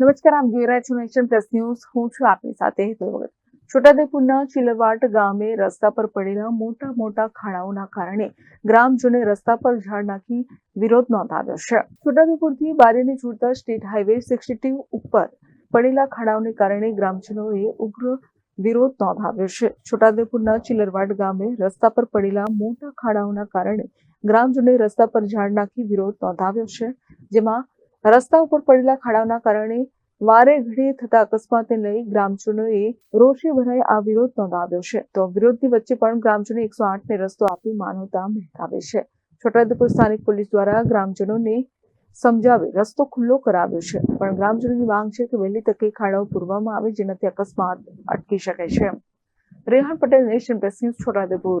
નમસ્કાર, આપ જોઈ રહ્યા છો નેશન પ્લસ ન્યૂઝ. હું છું આપની સાથે હેતુ વગર છોટાદેપુરના ચિલવાટ ગામે રસ્તા પર પડેલા મોટા મોટા ખાડાઓના કારણે ગ્રામજનોએ રસ્તા પર ઝાડ નાખી વિરોધ નોંધાવ્યો છે. છોટાદેપુરથી બારીને જોડતા સ્ટેટ હાઈવે સિક્સટી ઉપર પડેલા ખાડાઓને કારણે ગ્રામજનોએ ઉગ્ર વિરોધ નોંધાવ્યો છે. છોટાદેપુરના ચિલરવાડ ગામે રસ્તા પર પડેલા મોટા ખાડાઓના કારણે ગ્રામજનોએ રસ્તા પર ઝાડ નાખી વિરોધ નોંધાવ્યો છે, જેમાં રસ્તા ઉપર પડેલા ખાડાઓના કારણે વારે ઘડીએ થતા અકસ્માતને લઈ ગ્રામજનોએ રોષે ભરાઈ આ વિરોધ નોંધાવ્યો છે. તો વિરોધની વચ્ચે પણ ગ્રામજનો એકસો આઠને રસ્તો આપી માનવતા મહેકાવે છે. છોટાઉદેપુર સ્થાનિક પોલીસ દ્વારા ગ્રામજનોને સમજાવી રસ્તો ખુલ્લો કરાવ્યો છે. પણ ગ્રામજનોની માંગ છે કે વહેલી તકે ખાડાઓ પૂરવામાં આવે, જેનાથી અકસ્માત અટકી શકે છે. Rehan Patel, nation press news, Chhotaudepur.